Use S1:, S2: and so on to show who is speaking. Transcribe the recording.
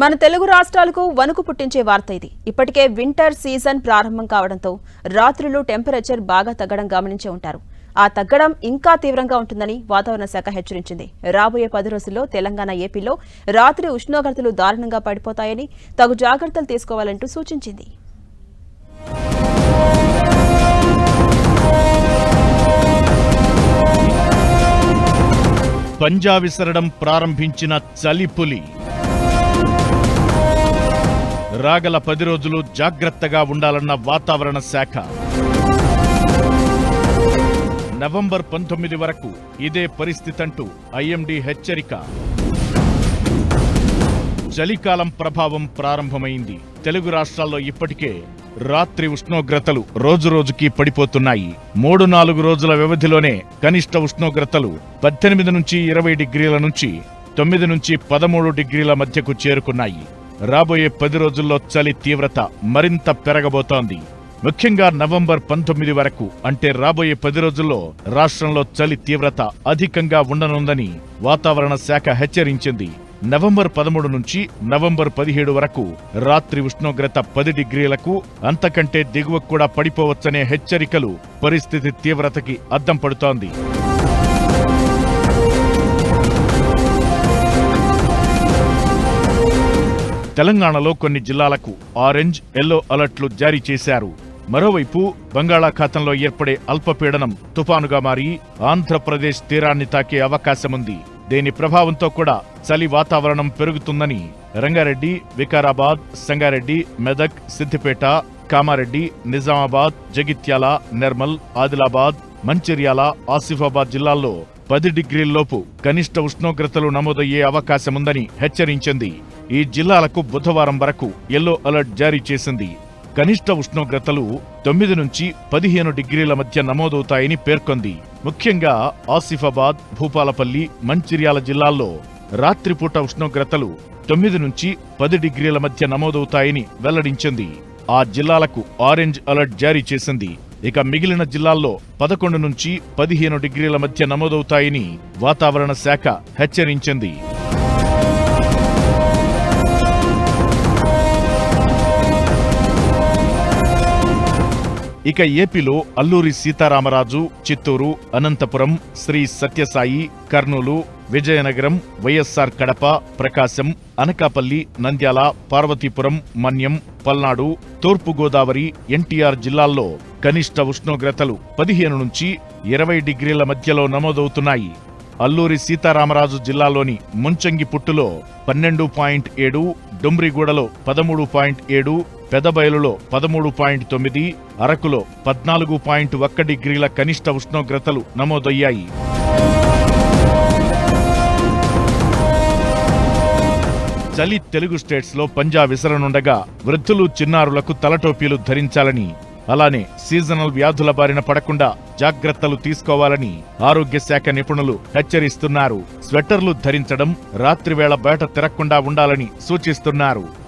S1: మన తెలుగు రాష్ట్రాలకు వణుకు పుట్టించే వార్త ఇది. ఇప్పటికే వింటర్ సీజన్ ప్రారంభం కావడంతో రాత్రులు టెంపరేచర్ బాగా తగ్గడం గమనించే ఉంటారు. ఆ తగ్గడం ఇంకా తీవ్రంగా ఉంటుందని వాతావరణ శాఖ హెచ్చరించింది. రాబోయే పది రోజుల్లో తెలంగాణ ఏపీలో రాత్రి ఉష్ణోగ్రతలు దారుణంగా పడిపోతాయని తగు జాగ్రత్తలు తీసుకోవాలంటూ సూచించింది.
S2: పంజా విసరడం ప్రారంభించిన చలిపులి రాగల పది రోజులు జాగ్రత్తగా ఉండాలన్న వాతావరణ శాఖ. నవంబర్ పంతొమ్మిది వరకు ఇదే పరిస్థితంటూ ఐఎండీ హెచ్చరిక. చలికాలం ప్రభావం ప్రారంభమైంది. తెలుగు రాష్ట్రాల్లో ఇప్పటికే రాత్రి ఉష్ణోగ్రతలు రోజురోజుకి పడిపోతున్నాయి. మూడు నాలుగు రోజుల వ్యవధిలోనే కనిష్ట ఉష్ణోగ్రతలు పద్దెనిమిది నుంచి ఇరవై డిగ్రీల నుంచి తొమ్మిది నుంచి పదమూడు డిగ్రీల మధ్యకు చేరుకున్నాయి. రాబోయే పది రోజుల్లో చలి తీవ్రత మరింత పెరగబోతోంది. ముఖ్యంగా నవంబర్ పంతొమ్మిది వరకు అంటే రాబోయే పది రోజుల్లో రాష్ట్రంలో చలి తీవ్రత అధికంగా ఉండనుందని వాతావరణ శాఖ హెచ్చరించింది. నవంబర్ పదమూడు నుంచి నవంబర్ పదిహేడు వరకు రాత్రి ఉష్ణోగ్రత పది డిగ్రీలకు అంతకంటే దిగువకు కూడా పడిపోవచ్చనే హెచ్చరికలు పరిస్థితి తీవ్రతకి అద్దం పడుతోంది. తెలంగాణలో కొన్ని జిల్లాలకు ఆరెంజ్ ఎల్లో అలర్ట్లు జారీ చేశారు. మరోవైపు బంగాళాఖాతంలో ఏర్పడే అల్పపీడనం తుపానుగా మారి ఆంధ్రప్రదేశ్ తీరాన్ని తాకే అవకాశముంది. దీని ప్రభావంతో కూడా చలి వాతావరణం పెరుగుతుందని రంగారెడ్డి వికారాబాద్ సంగారెడ్డి మెదక్ సిద్దిపేట కామారెడ్డి నిజామాబాద్ జగిత్యాల నిర్మల్ ఆదిలాబాద్ మంచిర్యాల ఆసిఫాబాద్ జిల్లాల్లో పది డిగ్రీల్లోపు కనిష్ట ఉష్ణోగ్రతలు నమోదయ్యే అవకాశముందని హెచ్చరించింది. ఈ జిల్లాలకు బుధవారం వరకు ఎల్లో అలర్ట్ జారీ చేసింది. కనిష్ట ఉష్ణోగ్రతలు తొమ్మిది నుంచి పదిహేను డిగ్రీల మధ్య నమోదవుతాయని పేర్కొంది. ముఖ్యంగా ఆసిఫాబాద్ భూపాలపల్లి మంచిర్యాల జిల్లాల్లో రాత్రిపూట ఉష్ణోగ్రతలు తొమ్మిది నుంచి పది డిగ్రీల మధ్య నమోదవుతాయని వెల్లడించింది. ఆ జిల్లాలకు ఆరెంజ్ అలర్ట్ జారీ చేసింది. ఇక మిగిలిన జిల్లాల్లో పదకొండు నుంచి పదిహేను డిగ్రీల మధ్య నమోదవుతాయని వాతావరణ శాఖ హెచ్చరించింది. ఇక ఏపీలో అల్లూరి సీతారామరాజు చిత్తూరు అనంతపురం శ్రీ సత్యసాయి కర్నూలు విజయనగరం వైఎస్సార్ కడప ప్రకాశం అనకాపల్లి నంద్యాల పార్వతీపురం మన్యం పల్నాడు తూర్పుగోదావరి ఎన్టీఆర్ జిల్లాల్లో కనిష్ట ఉష్ణోగ్రతలు పదిహేను నుంచి ఇరవై డిగ్రీల మధ్యలో నమోదవుతున్నాయి. అల్లూరి సీతారామరాజు జిల్లాలోని ముంచంగిపుట్టులో పన్నెండు పాయింట్ ఏడు డుమ్రిగూడలో పదమూడు పాయింట్ ఏడు పెదబయలులో పదమూడు పాయింట్ తొమ్మిది అరకులో పద్నాలుగు పాయింట్ ఒక్క డిగ్రీల కనిష్ట ఉష్ణోగ్రతలు నమోదయ్యాయి. చలి తెలుగు స్టేట్స్లో పంజా విసరనుండగా వృద్ధులు చిన్నారులకు తలటోపీలు ధరించాలని అలానే సీజనల్ వ్యాధుల బారిన పడకుండా జాగ్రత్తలు తీసుకోవాలని ఆరోగ్య శాఖ నిపుణులు హెచ్చరిస్తున్నారు. స్వెట్టర్లు ధరించడం రాత్రివేళ బయట తిరగకుండా ఉండాలని సూచిస్తున్నారు.